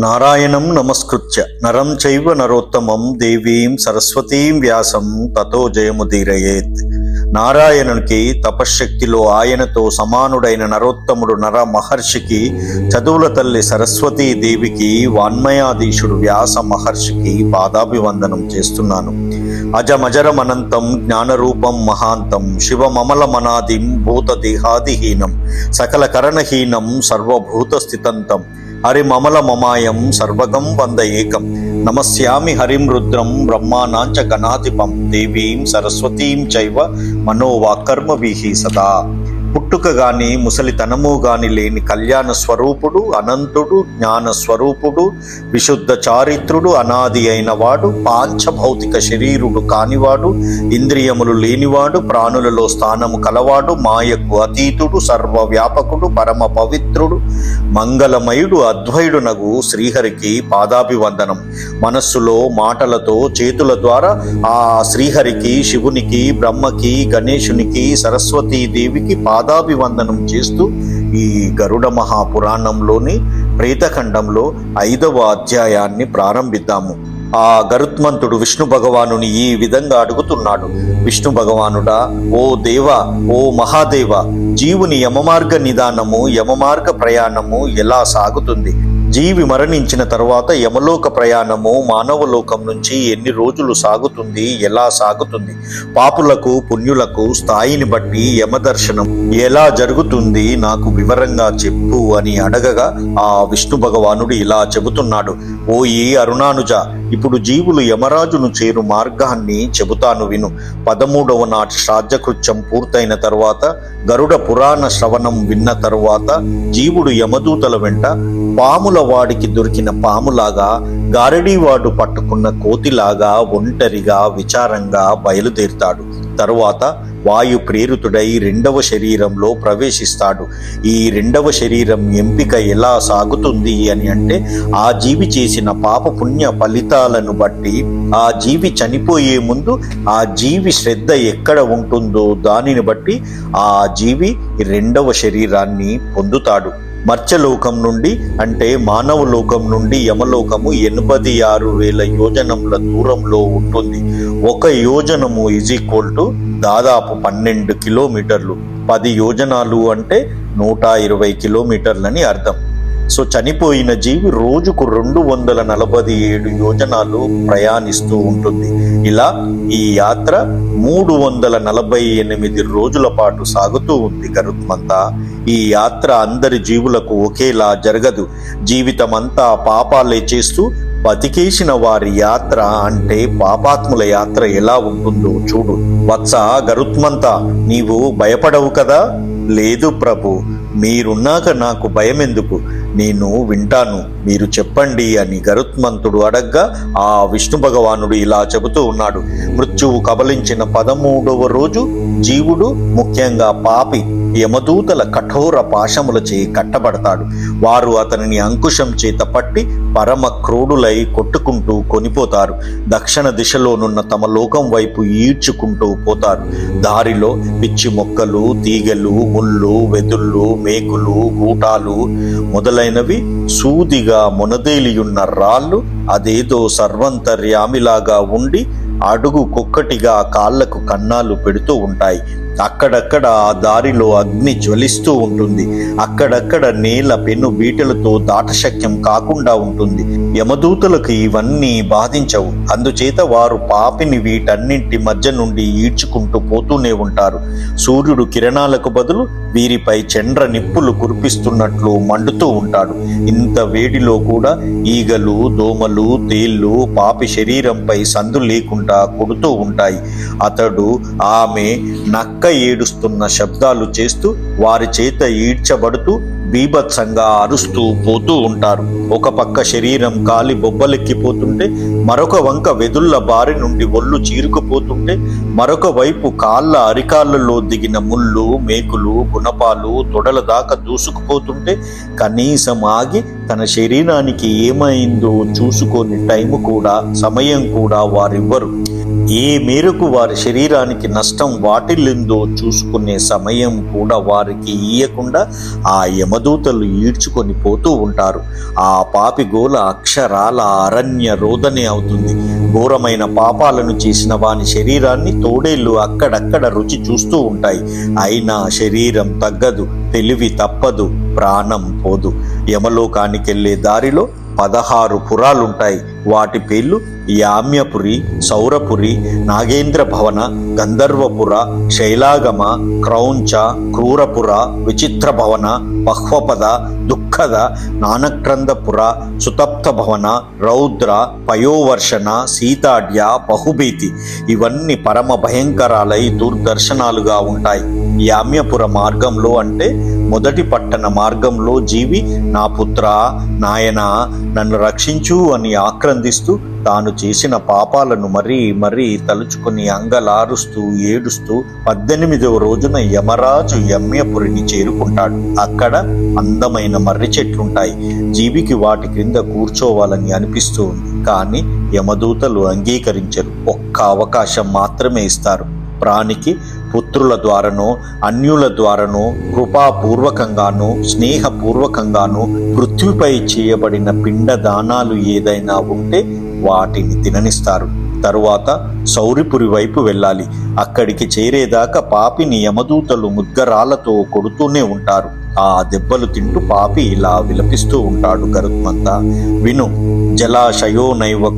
నారాయణం నమస్కృత్య. నరం చైవ నరోత్తమం దేవీం సరస్వతీం వ్యాసం తతో జయముదీరయేత్. నారాయణునికి తపశ్శక్తిలో ఆయనతో సమానుడైన నరోత్తముడు నర మహర్షికి చదువుల తల్లి సరస్వతీ దేవికి వాన్మయాధీశుడు వ్యాస మహర్షికి పాదాభివందనం చేస్తున్నాను. అజమజరమనంతం జ్ఞానరూపం మహాంతం శివమమలమనాదిం భూతదేహాదిహీనం సకల కరణహీనం సర్వభూత స్థితంతం హరిమమల మమాయం సర్వగం వంద ఏకం నమస్యామి హరిం రుద్రం బ్రహ్మానాంచ గణాధిపం దేవీం సరస్వతీం చైవ మనోవాకర్మభిః సదా పుట్టుక గాని ముసలితనము గాని లేని కళ్యాణ స్వరూపుడు అనంతుడు జ్ఞాన స్వరూపుడు విశుద్ధ చారిత్రుడు అనాది అయిన వాడు పాంచభౌతిక శరీరుడు కానివాడు ఇంద్రియములు లేనివాడు ప్రాణులలో స్థానము కలవాడు మాయకు అతీతుడు సర్వవ్యాపకుడు పరమ పవిత్రుడు మంగళమయుడు అద్వైడునగు శ్రీహరికి పాదాభివందనం. మనస్సులో మాటలతో చేతుల ద్వారా ఆ శ్రీహరికి శివునికి బ్రహ్మకి గణేశునికి సరస్వతీ దేవికి పాదాభివందనం చేస్తూ ఈ గరుడ మహాపురాణంలోని ప్రేతఖండంలో ఐదవ అధ్యాయాన్ని ప్రారంభిద్దాము. ఆ గరుత్మంతుడు విష్ణు భగవానుని ఈ విధంగా అడుగుతున్నాడు. విష్ణు భగవానుడా ఓ దేవ ఓ మహాదేవ జీవుని యమమార్గ నిదానము యమమార్గ ప్రయాణము ఎలా సాగుతుంది? జీవి మరణించిన తర్వాత యమలోక ప్రయాణము మానవలోకం నుంచి ఎన్ని రోజులు సాగుతుంది ఎలా సాగుతుంది? పాపులకు పుణ్యులకు స్థాయిని బట్టి యమదర్శనం ఎలా జరుగుతుంది నాకు వివరంగా చెప్పు అని అడగగా ఆ విష్ణు భగవానుడు ఇలా చెబుతున్నాడు. ఓయి అరుణానుజ ఇప్పుడు జీవులు యమరాజును చేరు మార్గాన్ని చెబుతాను విను. పదమూడవ నాటి శ్రాద్ధకృత్యం పూర్తయిన తర్వాత గరుడ పురాణ శ్రవణం విన్న తరువాత జీవుడు యమదూతల వెంట పాముల వాడికి దొరికిన పాములాగా గారడీవాడు పట్టుకున్న కోతిలాగా ఒంటరిగా విచారంగా బయలుదేరుతాడు. తరువాత వాయు ప్రేరితుడై రెండవ శరీరంలో ప్రవేశిస్తాడు. ఈ రెండవ శరీరం ఎంపిక ఎలా సాగుతుంది అని అంటే ఆ జీవి చేసిన పాప పుణ్య ఫలితాలను బట్టి ఆ జీవి చనిపోయే ముందు ఆ జీవి శ్రద్ధ ఎక్కడ ఉంటుందో దానిని బట్టి ఆ జీవి రెండవ శరీరాన్ని పొందుతాడు. మత్స్యలోకం నుండి అంటే మానవలోకం నుండి యమలోకము ఎనభై ఆరు వేల యోజనముల దూరంలో ఉంటుంది. ఒక యోజనము ఈజ్ ఈక్వల్ టు దాదాపు పన్నెండు కిలోమీటర్లు. పది యోజనాలు అంటే నూట ఇరవై కిలోమీటర్లని అర్థం. సో చనిపోయిన జీవి రోజుకు రెండు వందల నలభై ఏడు యోజనాలు ప్రయాణిస్తూ ఉంటుంది. ఇలా ఈ యాత్ర మూడు వందల నలభై ఎనిమిది రోజుల పాటు సాగుతూ ఉంది గరుత్మంతా. ఈ యాత్ర అందరి జీవులకు ఒకేలా జరగదు. జీవితమంతా పాపాలే చేస్తూ బతికేసిన వారి యాత్ర అంటే పాపాత్ముల యాత్ర ఎలా ఉంటుందో చూడు. వత్స గరుత్మంతా నీవు భయపడవు కదా? లేదు ప్రభు మీరున్నాక నాకు భయం ఎందుకు నేను వింటాను మీరు చెప్పండి అని గరుత్మంతుడు అడగ్గా ఆ విష్ణు భగవానుడు ఇలా చెబుతూ ఉన్నాడు. మృత్యువు కబలించిన పదమూడవ రోజు జీవుడు ముఖ్యంగా పాపి యమదూతల కఠోర పాశములచే కట్టబడతాడు. వారు అతనిని అంకుశం చేత పట్టి పరమ క్రోడులై కొట్టుకుంటూ కొనిపోతారు. దక్షిణ దిశలోనున్న తమ లోకం వైపు ఈడ్చుకుంటూ పోతారు. దారిలో పిచ్చి మొక్కలు తీగలు ముళ్ళు వెదుళ్ళు మేకులు గూటాలు మొదలైనవి సూదిగా మొనదేలియున్న రాళ్ళు అదేదో సర్వంతర్యామిలాగా ఉండి అడుగు కుక్కటిగా కాళ్ళకు కన్నాలు పెడుతూ ఉంటాయి. అక్కడక్కడ ఆ దారిలో అగ్ని జ్వలిస్తూ ఉంటుంది. అక్కడక్కడ నేల పెను బీటలతో దాటశక్యం కాకుండా ఉంటుంది. యమదూతలకు ఇవన్నీ బాధించవు. అందుచేత వారు పాపిని వీటన్నింటి మధ్య నుండి ఈడ్చుకుంటూ పోతూనే ఉంటారు. సూర్యుడు కిరణాలకు బదులు వీరిపై చండ్ర నిప్పులు కురిపిస్తున్నట్లు మండుతూ ఉంటాడు. ఇంత వేడిలో కూడా ఈగలు దోమలు తేళ్ళు పాపి శరీరంపై సందు లేకుండా కొడుతూ ఉంటాయి. అతడు ఆమె నక్క ఏడుస్తున్న శబ్దాలు చేస్తూ వారి చేత ఈడ్చబడుతూ బీభత్సంగా అరుస్తూ పోతూ ఉంటారు. ఒక పక్క శరీరం కాలి బొబ్బలెక్కిపోతుంటే మరొక వంక వెదుళ్ళ బారి నుండి ఒళ్ళు చీరుకుపోతుంటే మరొక వైపు కాళ్ళ అరికాళ్ళలో దిగిన ముళ్ళు మేకులు గుణపాలు తొడల దాకా దూసుకుపోతుంటే కనీసం ఆగి తన శరీరానికి ఏమైందో చూసుకొని టైం కూడా సమయం కూడా వారివ్వరు. ఏ మేరకు వారి శరీరానికి నష్టం వాటిల్లిందో చూసుకునే సమయం కూడా వారికి ఇయ్యకుండా ఆ యమదూతలు ఈడ్చుకొని పోతూ ఉంటారు. ఆ పాపి గోల అక్షరాల అరణ్య రోదనే అవుతుంది. ఘోరమైన పాపాలను చేసిన వాని శరీరాన్ని తోడేళ్ళు అక్కడక్కడ రుచి చూస్తూ ఉంటాయి. అయినా శరీరం తగ్గదు తెలివి తప్పదు ప్రాణం పోదు. యమలోకానికెళ్ళే దారిలో పదహారు పురాలుంటాయి. వాటి పేర్లు యామ్యపురి సౌరపురి నాగేంద్ర భవన గంధర్వపుర శైలాగమ క్రౌంచ క్రూరపుర విచిత్ర భవన పహ్వపద దుఃఖద నానక్రందపుర సుతప్త భవన రౌద్ర పయోవర్షణ సీతాడ్య బహుభీతి ఇవన్నీ పరమ భయంకరాలై దుర్దర్శనాలుగా ఉంటాయి. యామ్యపుర మార్గంలో అంటే మొదటి పట్టణ మార్గంలో జీవి నా పుత్ర నాయన నన్ను రక్షించు అని ఆక్రందిస్తూ తాను చేసిన పాపాలను మరీ మరీ తలుచుకుని అంగలారుస్తూ ఏడుస్తూ పద్దెనిమిదవ రోజున యమరాజు యమ్యపురిని చేరుకుంటాడు. అక్కడ అందమైన మర్రి చెట్లుంటాయి. జీవికి వాటి క్రింద కూర్చోవాలని అనిపిస్తూ ఉంది. కానీ యమదూతలు అంగీకరించరు. ఒక్క అవకాశం మాత్రమే ఇస్తారు. ప్రాణికి పుత్రుల ద్వారానో అన్యుల ద్వారానో కృపాపూర్వకంగానో స్నేహపూర్వకంగాను పృథ్వీపై చేయబడిన పిండ దానాలు ఏదైనా ఉంటే వాటిని తిననిస్తారు. తరువాత సౌరిపురి వైపు వెళ్ళాలి. అక్కడికి చేరేదాకా పాపిని యమదూతలు ముద్గరాలతో కొడుతూనే ఉంటారు. ఆ దెబ్బలు తింటూ పాపి ఇలా విలపిస్తూ ఉంటాడు గరుత్మంత. విను జలాశయో నైవ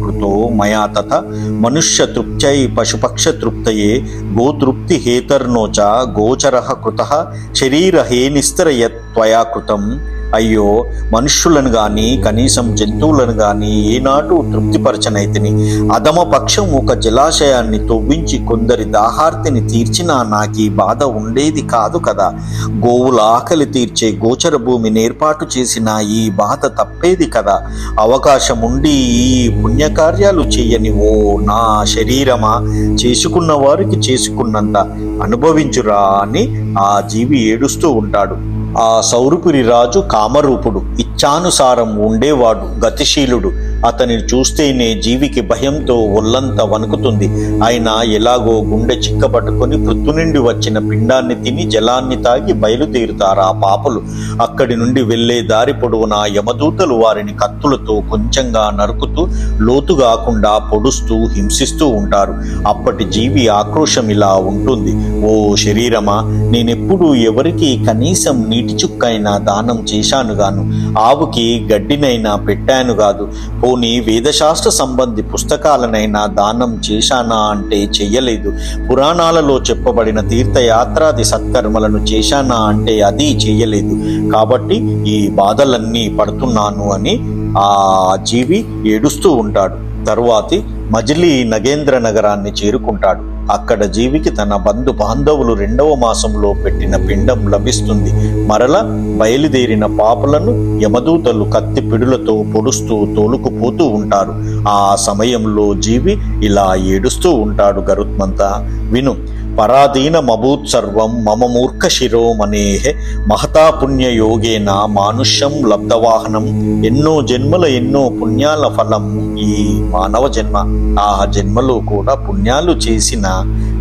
మయా తథ మనుష్య తృప్త్యై పశుపక్ష తృప్తయే గోతృప్తి హేతర్నోచ గోచర కృత శరీర హేనిస్తరయత్ త్వయా కృతం. అయ్యో మనుష్యులను గాని కనీసం జంతువులను గాని ఏనాడు తృప్తిపరచనైతిని. అధమ పక్షం ఒక జలాశయాన్ని తవ్వించి కొందరి దాహార్తిని తీర్చినా నాకు ఈ బాధ ఉండేది కాదు కదా. గోవుల ఆకలి తీర్చే గోచర భూమిని ఏర్పాటు చేసిన ఈ బాధ తప్పేది కదా. అవకాశం ఉండి ఈ పుణ్యకార్యాలు చేయని ఓ నా శరీరమా? చేసుకున్న వారికి చేసుకున్నంత అనుభవించురా అని ఆ జీవి ఏడుస్తూ ఉంటాడు. ఆ సౌరుపురి రాజు కామరూపుడు ఇచ్ఛానుసారం ఉండేవాడు గతిశీలుడు. అతనిని చూస్తేనే జీవికి భయంతో ఒళ్ళంతా వణుకుతుంది. అయినా ఎలాగో గుండె చిక్కబట్టుకొని పృథు నుండి వచ్చిన పిండాన్ని తిని జలాన్ని తాగి బయలుదేరుతారు ఆ పాపలు. అక్కడి నుండి వెళ్ళే దారి పొడవునా యమదూతలు వారిని కత్తులతో కొంచెంగా నరుకుతూ లోతుగాకుండా పొడుస్తూ హింసిస్తూ ఉంటారు. అప్పటి జీవి ఆక్రోశం ఇలా ఉంటుంది. ఓ శరీరమా నేనెప్పుడు ఎవరికి కనీసం నీటి చుక్కైనా దానం చేశాను గాను ఆవుకి గడ్డినైనా పెట్టాను కాదు పోని వేదశాస్త్ర సంబంధి పుస్తకాలనైనా దానం చేశానా అంటే చెయ్యలేదు. పురాణాలలో చెప్పబడిన తీర్థయాత్రాది సత్కర్మలను చేశానా అంటే అది చెయ్యలేదు. కాబట్టి ఈ బాధలన్నీ పడుతున్నాను అని ఆ జీవి ఏడుస్తూ ఉంటాడు. తరువాతి మజిలీ నగేంద్ర నగరాన్ని చేరుకుంటాడు. అక్కడ జీవికి తన బంధు బాంధవులు రెండవ మాసంలో పెట్టిన పిండం లభిస్తుంది. మరల బయలుదేరిన పాపలను యమదూతలు కత్తి పిడులతో పొడుస్తూ తోలుకుపోతూ ఉంటారు. ఆ సమయంలో జీవి ఇలా ఏడుస్తూ ఉంటాడు గరుత్మంతా. విను పరాధీనమభూత్ సర్వం మమ మూర్ఖ శిరోమనేహ మహతా పుణ్య యోగేన మానుష్యం లబ్ధవాహనం. ఎన్నో జన్మల ఎన్నో పుణ్యాల ఫలం ఈ మానవ జన్మ. ఆ జన్మలో కూడా పుణ్యాలు చేసిన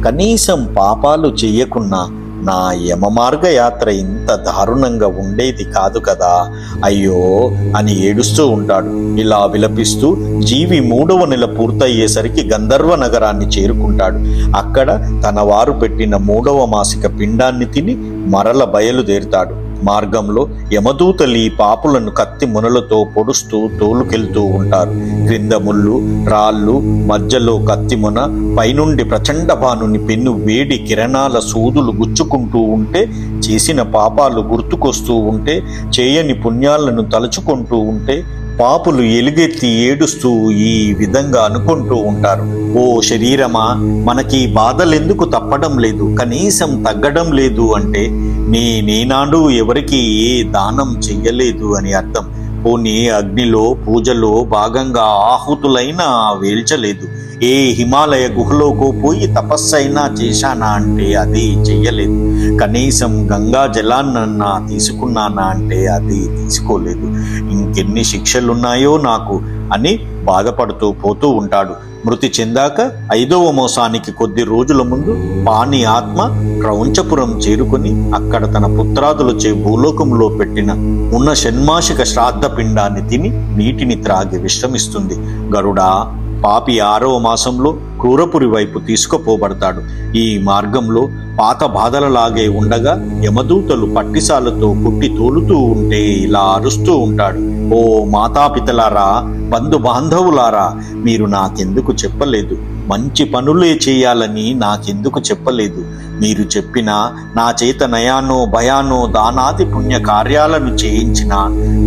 కనీసం పాపాలు చేయకున్నా నా యమమార్గ యాత్ర ఇంత దారుణంగా ఉండేది కాదు కదా? అయ్యో అని ఏడుస్తూ ఉంటాడు. ఇలా విలపిస్తూ జీవి మూడవ నెల పూర్తయ్యేసరికి గంధర్వ నగరాన్ని చేరుకుంటాడు. అక్కడ తన వారు పెట్టిన మూడవ మాసిక పిండాన్ని తిని మరల బయలుదేరుతాడు. మార్గంలో యమదూతలి పాపులను కత్తి మునలతో పొడుస్తూ తోలుకెళ్తూ ఉంటారు. క్రింద ముళ్ళు రాళ్ళు మధ్యలో కత్తి మున పైనుండి ప్రచండ భానుని పెన్ను వేడి కిరణాల సూదులు గుచ్చుకుంటూ ఉంటే చేసిన పాపాలు గుర్తుకొస్తూ ఉంటే చేయని పుణ్యాలను తలుచుకుంటూ ఉంటే పాపులు ఎలుగెత్తి ఏడుస్తూ ఈ విధంగా అనుకుంటూ ఉంటారు. ఓ శరీరమా మనకి బాధలెందుకు తప్పడం లేదు కనీసం తగ్గడం లేదు అంటే నేనేనాడు ఎవరికి ఏ దానం చెయ్యలేదు అని అర్థం. పోనీ అగ్నిలో పూజలో భాగంగా ఆహుతులైనా వేల్చలేదు. ఏ హిమాలయ గుహలోకి పోయి తపస్సైనా చేశానా అంటే అది చెయ్యలేదు. కనీసం గంగా జలాన్నన్నా తీసుకున్నానా అంటే అది తీసుకోలేదు. ఇంకెన్ని శిక్షలున్నాయో నాకు అని బాధపడుతూ పోతూ ఉంటాడు. మృతి చెందాక ఐదవ మోసానికి కొద్ది రోజుల ముందు పాని ఆత్మ క్రౌంచపురం చేరుకుని అక్కడ తన పుత్రాదులచే భూలోకంలో పెట్టిన ఉన్న షణ్మాసిక శ్రాద్ధ పిండాన్ని తిని నీటిని త్రాగి విశ్రమిస్తుంది. గరుడా పాపి ఆరవ మాసంలో క్రూరపురి వైపు తీసుకుపోబడతాడు. ఈ మార్గంలో పాత బాధలలాగే ఉండగా యమదూతలు పట్టిసాలతో కుట్టి తోలుతూ ఉంటే ఇలా అరుస్తూ ఉంటాడు. ఓ మాతాపితలారా బంధు బాంధవులారా మీరు నాకెందుకు చెప్పలేదు? మంచి పనులే చేయాలని నాకెందుకు చెప్పలేదు? మీరు చెప్పిన నా చేత నయానో భయానో దానాది పుణ్య కార్యాలను చేయించిన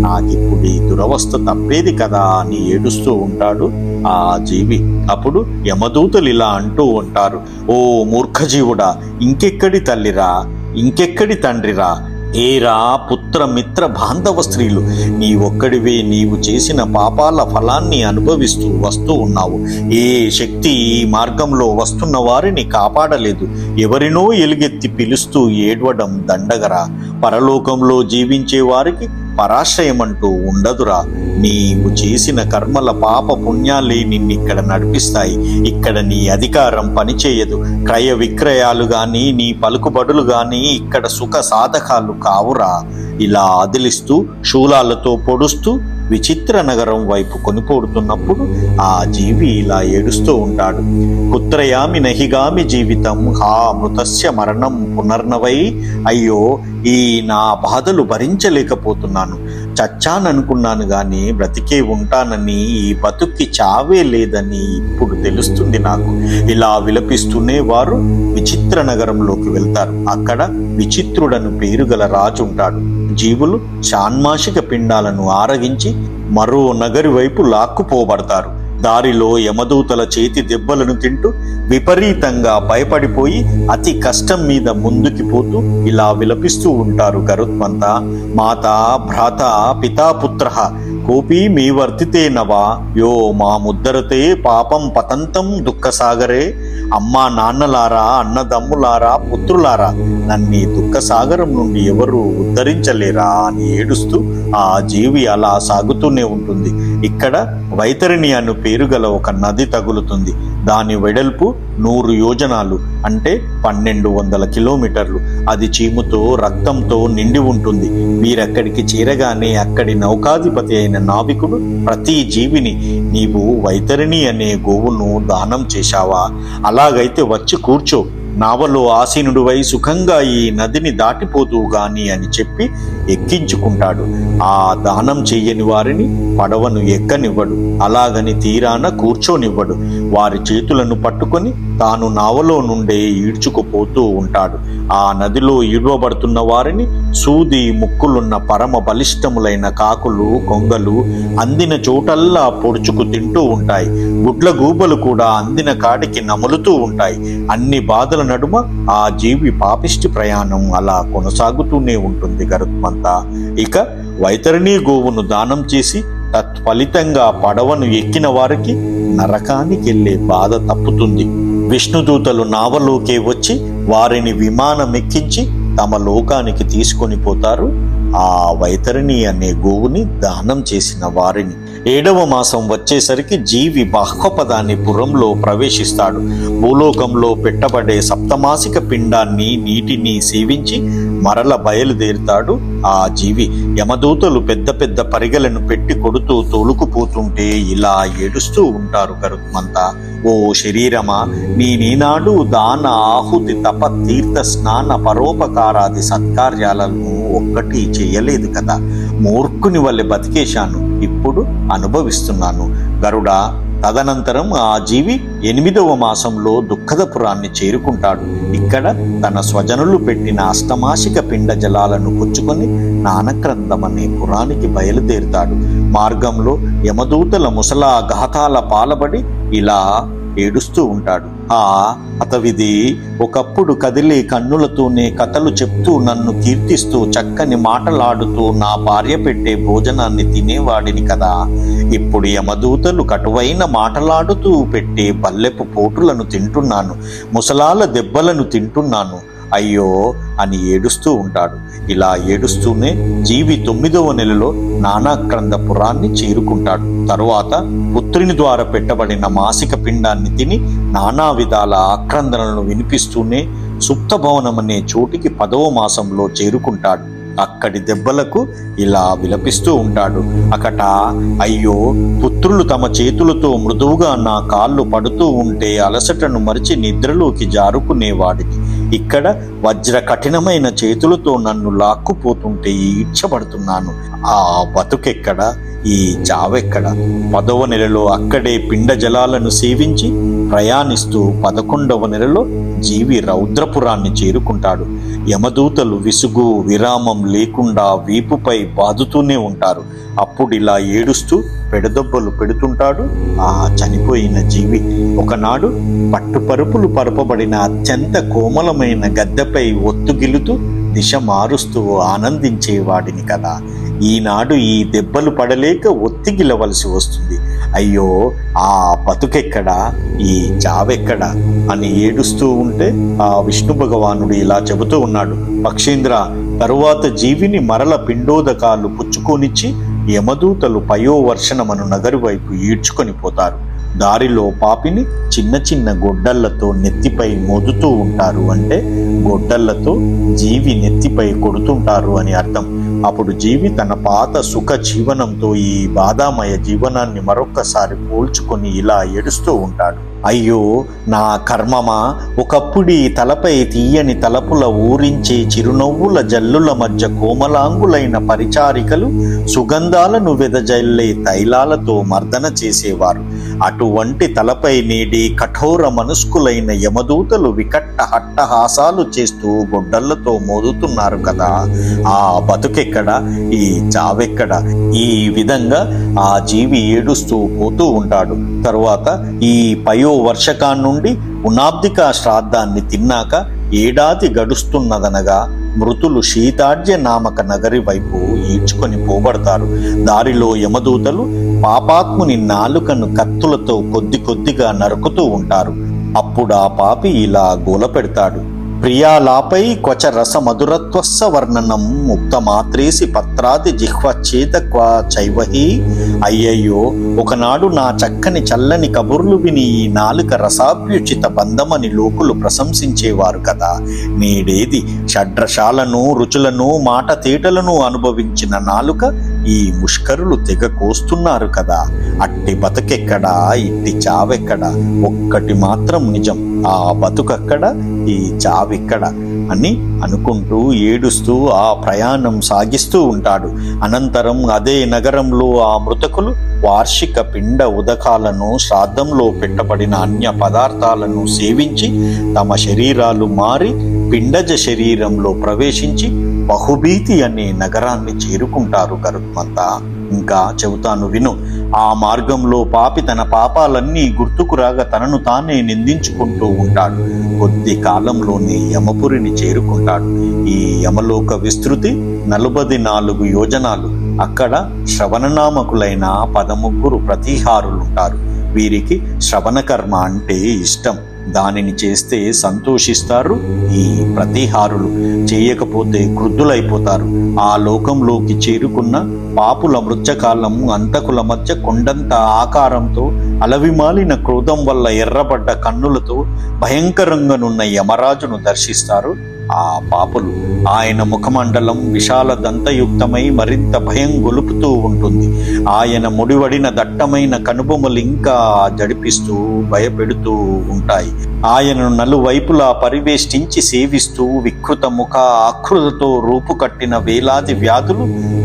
నాకిప్పుడు ఈ దురవస్థ తప్పేది కదా అని ఏడుస్తూ ఉంటాడు ఆ జీవి. అప్పుడు యమదూతలు ఇలా అంటూ ఉంటారు ఓ మూర్ఖజీవుడా ఇంకెక్కడి తల్లిరా ఇంకెక్కడి తండ్రిరా ఏరా పుత్ర మిత్ర బాంధవ స్త్రీలు నీ ఒక్కడివే నీవు చేసిన పాపాల ఫలాన్ని అనుభవిస్తూ వస్తూ ఉన్నావు. ఏ శక్తి ఈ మార్గంలో వస్తున్న వారిని కాపాడలేదు. ఎవరినో ఎలుగెత్తి పిలుస్తూ ఏడవడం దండగరా. పరలోకంలో జీవించే వారికి పరాశ్రయమంటూ ఉండదురా. నీవు చేసిన కర్మల పాప పుణ్యాలే నిన్నిక్కడ నడిపిస్తాయి. ఇక్కడ నీ అధికారం పనిచేయదు. క్రయ విక్రయాలు గాని నీ పలుకుబడులు గాని ఇక్కడ సుఖ సాధకాలు కావురా. ఇలా అదిలిస్తూ శూలాలతో పొడుస్తూ విచిత్ర నగరం వైపు కొనిపోడుతున్నప్పుడు ఆ జీవి ఇలా ఏడుస్తూ ఉంటాడు. కుత్రయామి నహిగామి జీవితం హా మృతస్య మరణం పునర్నవై అయ్యో ఈ నా బాధలు భరించలేకపోతున్నాను. చచ్చాననుకున్నాను గాని బ్రతికే ఉంటానని ఈ బతుక్కి చావే లేదని ఇప్పుడు తెలుస్తుంది నాకు. ఇలా విలపిస్తూనే వారు విచిత్ర నగరంలోకి వెళ్తారు. అక్కడ విచిత్రుడను పేరు గల రాజు ఉంటాడు జీవులు షాన్మాషిక పిండాలను ఆరగించి మరో నగరి వైపు లాక్కుపోబడతారు. దారిలో యమదూతల చేతి దెబ్బలను తింటూ విపరీతంగా భయపడిపోయి అతి కష్టం మీద ముందుకి పోతూ ఇలా విలపిస్తూ ఉంటారు గరుత్మంత. మాత భ్రాత పితాపుత్ర కోపీ మీ వర్తితే నవా? యో మా ముద్దరతే పాపం పతంతం దుఃఖసాగరే. అమ్మా నాన్నలారా అన్నదమ్ములారా పుత్రులారా నన్ను దుఃఖసాగరం నుండి ఎవరు ఉద్ధరించలేరా అని ఏడుస్తూ ఆ జీవి అలా సాగుతూనే ఉంటుంది. ఇక్కడ వైతరిణి అను పేరు గల ఒక నది తగులుతుంది. దాని వెడల్పు నూరు యోజనాలు అంటే పన్నెండు వందల కిలోమీటర్లు. అది చీముతో రక్తంతో నిండి ఉంటుంది. వీరక్కడికి చేరగానే అక్కడి నౌకాధిపతి అయిన నావికుడు ప్రతి జీవిని నీవు వైతరిణి అనే గోవును దానం చేశావా? అలాగైతే వచ్చి కూర్చో. నావలో ఆసీనుడువై సుఖంగా ఈ నదిని దాటిపోతూ గాని అని చెప్పి ఎక్కించుకుంటాడు. ఆ దానం చెయ్యని వారిని పడవను ఎక్కనివ్వడు. అలాగని తీరాన కూర్చోనివ్వడు. వారి చేతులను పట్టుకొని తాను నావలో నుండే ఈడ్చుకుపోతూ ఉంటాడు. ఆ నదిలో ఈడ్వబడుతున్న వారిని సూది ముక్కులున్న పరమ బలిష్టములైన కాకులు కొంగలు అందిన చోటల్లా పొడుచుకు తింటూ ఉంటాయి. గుడ్ల గూబలు కూడా అందిన కాడికి నములుతూ ఉంటాయి. అన్ని బాధల నడుమ ఆ జీవి పాపిష్టి ప్రయాణం అలా కొనసాగుతూనే ఉంటుంది గరుత్మంత. ఇక వైతరిణీ గోవును దానం చేసి తత్ఫలితంగా పడవను ఎక్కిన వారికి నరకానికి వెళ్ళే బాధ తప్పుతుంది. విష్ణుదూతలు నావలోకే వచ్చి వారిని విమానం ఎక్కించి తమ లోకానికి తీసుకొని పోతారు. ఆ వైతరిణి అనే గోవుని దానం చేసిన వారిని ఏడవ మాసం వచ్చేసరికి జీవి బాహ్వపదాన్ని పురంలో ప్రవేశిస్తాడు. భూలోకంలో పెట్టబడే సప్తమాసిక పిండాన్ని నీటిని సేవించి మరల బయలుదేరుతాడు ఆ జీవి. యమదూతలు పెద్ద పెద్ద పరిగలను పెట్టి కొడుతూ తోలుకుపోతుంటే ఇలా ఏడుస్తూ ఉంటారు కరుత్మంతా ఓ శరీరమా నేనీనాడు దాన ఆహుతి తప తీర్థ స్నాన పరోపకారాది సత్కార్యాలను ఒక్కటి చేయలేదు కదా. మూర్ఖుని వల్లే బతికేశాను. ఇప్పుడు అనుభవిస్తున్నాను. గరుడా తదనంతరం ఆ జీవి ఎనిమిదవ మాసంలో దుఃఖదపురాన్ని చేరుకుంటాడు. ఇక్కడ తన స్వజనులు పెట్టిన అష్టమాసిక పిండ జలాలను పుచ్చుకొని నానక్రందం అనే పురానికి బయలుదేరుతాడు. మార్గంలో యమదూతల ముసలా ఘాతాల పాలబడి ఇలా ఏడుస్తూ ఉంటాడు. ఆ అతవిది ఒకప్పుడు కదిలే కన్నులతోనే కథలు చెప్తూ నన్ను కీర్తిస్తూ చక్కని మాటలాడుతూ నా భార్య పెట్టే భోజనాన్ని తినేవాడిని కదా. ఇప్పుడు యమదూతలు కటువైన మాటలాడుతూ పెట్టే బల్లెపు పోటులను తింటున్నాను. ముసలాల దెబ్బలను తింటున్నాను. అయ్యో అని ఏడుస్తూ ఉంటాడు. ఇలా ఏడుస్తూనే జీవి తొమ్మిదవ నెలలో నానాక్రంద పురాన్ని చేరుకుంటాడు. తరువాత పుత్రుని ద్వారా పెట్టబడిన మాసిక పిండాన్ని తిని నానా విధాల ఆక్రందనలను వినిపిస్తూనే సుప్త భవనం అనే చోటికి పదవ మాసంలో చేరుకుంటాడు. అక్కడి దెబ్బలకు ఇలా విలపిస్తూ ఉంటాడు. అకట అయ్యో పుత్రులు తమ చేతులతో మృదువుగా నా కాళ్ళు పడుతూ ఉంటే అలసటను మరిచి నిద్రలోకి జారుకునేవాడిని. ఇక్కడ వజ్ర కఠినమైన చేతులతో నన్ను లాక్కుపోతుంటే ఈడ్చబడుతున్నాను. ఆ బతుకెక్కడ? ఈ చావెక్కడ? పదవ నెలలో అక్కడే పిండ జలాలను సేవించి ప్రయాణిస్తూ పదకొండవ నెలలో జీవి రౌద్రపురాన్ని చేరుకుంటాడు. యమదూతలు విసుగు విరామం లేకుండా వీపుపై బాదుతూనే ఉంటారు. అప్పుడు ఇలా ఏడుస్తూ పెడదొబ్బలు పెడుతుంటాడు ఆ చనిపోయిన జీవి. ఒకనాడు పట్టుపరుపులు పరపబడిన అత్యంత కోమలమైన గద్దెపై ఒత్తుగిలుతూ దిశ మారుస్తూ ఆనందించేవాడిని కదా. ఈనాడు ఈ దెబ్బలు పడలేక ఒత్తిగిలవలసి వస్తుంది. అయ్యో ఆ బతుకెక్కడా? ఈ చావెక్కడా? అని ఏడుస్తూ ఉంటే ఆ విష్ణు భగవానుడు ఇలా చెబుతూ ఉన్నాడు. పక్షేంద్ర తరువాత జీవిని మరల పిండోదకాలు పుచ్చుకొనిచ్చి యమదూతలు పయోవర్షణమను నగరు వైపు ఈడ్చుకొని పోతారు. దారిలో పాపిని చిన్న చిన్న గొడ్డళ్ళతో నెత్తిపై మోదుతూ ఉంటారు అంటే గొడ్డళ్ళతో జీవి నెత్తిపై కొడుతుంటారు అని అర్థం. అప్పుడు జీవి తన పాత సుఖ జీవనంతో ఈ బాధామయ జీవనాన్ని మరొక్కసారి పోల్చుకొని ఇలా ఏడుస్తూ ఉంటాడు. అయ్యో నా కర్మమా? ఒకప్పుడు ఈ తలపై తీయని తలపుల ఊరించే చిరునవ్వుల జల్లుల మధ్య కోమలాంగులైన పరిచారికలు సుగంధాలను వెదజల్లే తైలాలతో మర్దన చేసేవారు. అటువంటి తలపై నేడి కఠోర మనస్కులైన యమదూతలు వికట్ట హట్టహాసాలు చేస్తూ గొడ్డళ్ళతో మోదుతున్నారు కదా. ఆ బతుకెక్కడ? ఈ చావెక్కడ? ఈ విధంగా ఆ జీవి ఏడుస్తూ పోతూ ఉంటాడు. తరువాత ఈ పయో వర్షకాన్నుండి ఉనాబ్దిక శ్రాద్ధాన్ని తిన్నాక ఏడాది గడుస్తున్నదనగా మృతులు శీతాడ్య నామక నగరి వైపు ఈడ్చుకొని పోబడతారు. దారిలో యమదూతలు పాపాత్ముని నాలుకను కత్తులతో కొద్ది కొద్దిగా నరుకుతూ ఉంటారు. అప్పుడు ఆ పాపి ఇలా గోల పెడతాడు ప్రియాలాపై క్వచ రస మధురత్వస్స వర్ణనం ముక్త మాత్రేసి పత్రాది జిహ్వచ్చేత క్వా చైవహి. అయ్యయ్యో ఒకనాడు నా చక్కని చల్లని కబుర్లు విని ఈ నాలుక రసాభ్యుచిత బంధమని లోకులు ప్రశంసించేవారు కదా. నేడేది షడ్రశాలను రుచులను మాట తేటలను అనుభవించిన నాలుక? ఈ ముష్కరులు తెగ కోస్తున్నారు కదా. అట్టి బతుకెక్కడా ఇట్టి చావెక్కడా? ఒక్కటి మాత్రం నిజం ఆ బతుకక్కడ ఈ చావెక్కడ అని అనుకుంటూ ఏడుస్తూ ఆ ప్రయాణం సాగిస్తూ ఉంటాడు. అనంతరం అదే నగరంలో ఆ మృతకులు వార్షిక పిండ ఉదకాలను శ్రాద్ధంలో పెట్టబడిన అన్య పదార్థాలను సేవించి తమ శరీరాలు మారి పిండజ శరీరంలో ప్రవేశించి బహుభీతి అనే నగరాన్ని చేరుకుంటారు గరుత్మంతా. ఇంకా చెబుతాను విను ఆ మార్గంలో పాపి తన పాపాలన్నీ గుర్తుకు రాగా తనను తానే నిందించుకుంటూ ఉంటాడు. కొద్ది కాలంలోనే యమపురిని చేరుకుంటాడు. ఈ యమలోక విస్తృతి నలుబది నాలుగు యోజనాలు. అక్కడ శ్రవణనామకులైన పదముగ్గురు ప్రతిహారులుంటారు. వీరికి శ్రవణకర్మ అంటే ఇష్టం. దానిని చేస్తే సంతోషిస్తారు ఈ ప్రతిహారులు చేయకపోతే క్రుద్ధులైపోతారు. ఆ లోకంలోకి చేరుకున్న పాపుల మృత్యకాలం అంతకుల మధ్య కొండంత ఆకారంతో అలవిమాలిన క్రోధం వల్ల ఎర్రబడ్డ కన్నులతో భయంకరంగానున్న యమరాజును దర్శిస్తారు. ఆ పాపులు ఆయన ముఖమండలం విశాల దంతయుక్తమై మరింత భయం గొలుపుతూ ఉంటుంది. ఆయన ముడివడిన దట్టమైన కనుబొమ్మలు ఇంకా జడిపిస్తూ భయపెడుతూ ఉంటాయి. ఆయనను నలువైపులా పరివేష్టించి సేవిస్తూ వికృత ముఖ ఆకృతతో రూపుకట్టిన వేలాది వ్యాధులు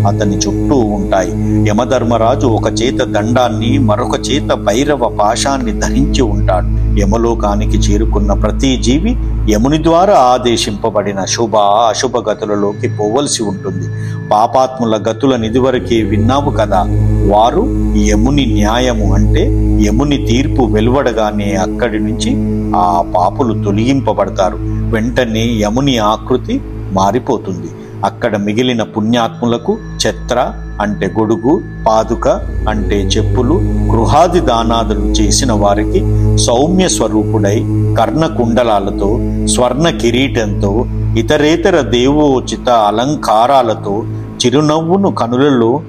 అతని చుట్టూ ఉంటాయి. యమధర్మరాజు ఒక చేత దండాన్ని మరొక చేత భైరవ పాశాన్ని ధరించి ఉంటాడు. యమలోకానికి చేరుకున్న ప్రతి జీవి యముని ద్వారా ఆదేశింపబడిన శుభ అశుభ గతులలోకి పోవలసి ఉంటుంది. పాపాత్ముల గతుల నిదివరకే విన్నావు కదా? వారు యముని న్యాయము అంటే యముని తీర్పు వెలువడగానే అక్కడి నుంచి ఆ పాపులు తొలగింపబడతారు. వెంటనే యముని ఆకృతి మారిపోతుంది. అక్కడ మిగిలిన పుణ్యాత్ములకు ఛత్ర అంటే గొడుగు పాదుక అంటే చెప్పులు గృహాది దానాదులు చేసిన వారికి సౌమ్య స్వరూపుడై కర్ణ కుండలాలతో స్వర్ణ కిరీటంతో ఇతరేతర దేవోచిత అలంకారాలతో చిరునవ్వును కనులలో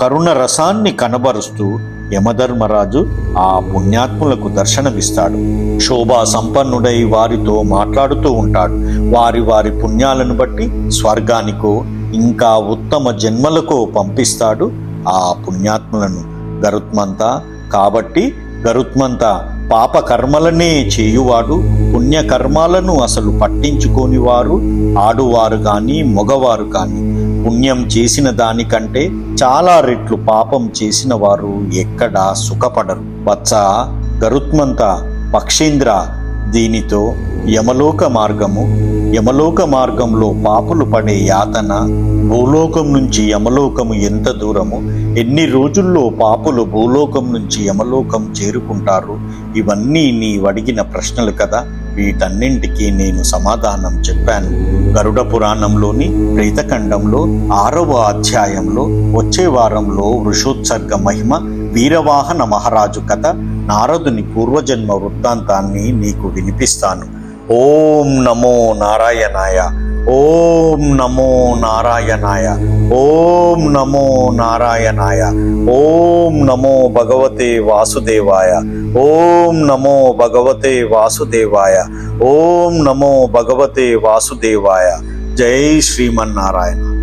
కరుణ రసాన్ని కనబరుస్తూ యమధర్మరాజు ఆ పుణ్యాత్ములకు దర్శనమిస్తాడు. శోభా సంపన్నుడై వారితో మాట్లాడుతూ ఉంటాడు. వారి వారి పుణ్యాలను బట్టి స్వర్గానికో ఇంకా ఉత్తమ జన్మలకు పంపిస్తాడు ఆ పుణ్యాత్ములను. గరుత్మంత కాబట్టి గరుత్మంత పాప కర్మలనే చేయువాడు పుణ్యకర్మాలను అసలు పట్టించుకోని వారు ఆడువారు కానీ మగవారు కానీ పుణ్యం చేసిన దానికంటే చాలా రెట్లు పాపం చేసిన వారు ఎక్కడా సుఖపడరు. వత్స గరుత్మంత పక్షేంద్ర దీనితో యమలోక మార్గము యమలోక మార్గంలో పాపులు పడే యాతన భూలోకం నుంచి యమలోకము ఎంత దూరము ఎన్ని రోజుల్లో పాపులు భూలోకం నుంచి యమలోకం చేరుకుంటారు ఇవన్నీ నీ అడిగిన ప్రశ్నలు కదా. వీటన్నింటికి నేను సమాధానం చెప్పాను. గరుడ పురాణంలోని ప్రేతఖండంలో ఆరవ అధ్యాయంలో వచ్చే వారంలో వృషోత్సర్గ మహిమ వీరవాహన మహారాజు కథ నారదుని పూర్వజన్మ వృత్తాంతాన్ని నీకు వినిపిస్తాను. ఓం నమో నారాయణాయ. ఓం నమో నారాయణాయ. ఓం నమో నారాయణాయ. ఓం నమో భగవతే వాసుదేవాయ. ఓం నమో భగవతే వాసుదేవాయ. ఓం నమో భగవతే వాసుదేవాయ. జై శ్రీమన్నారాయణ.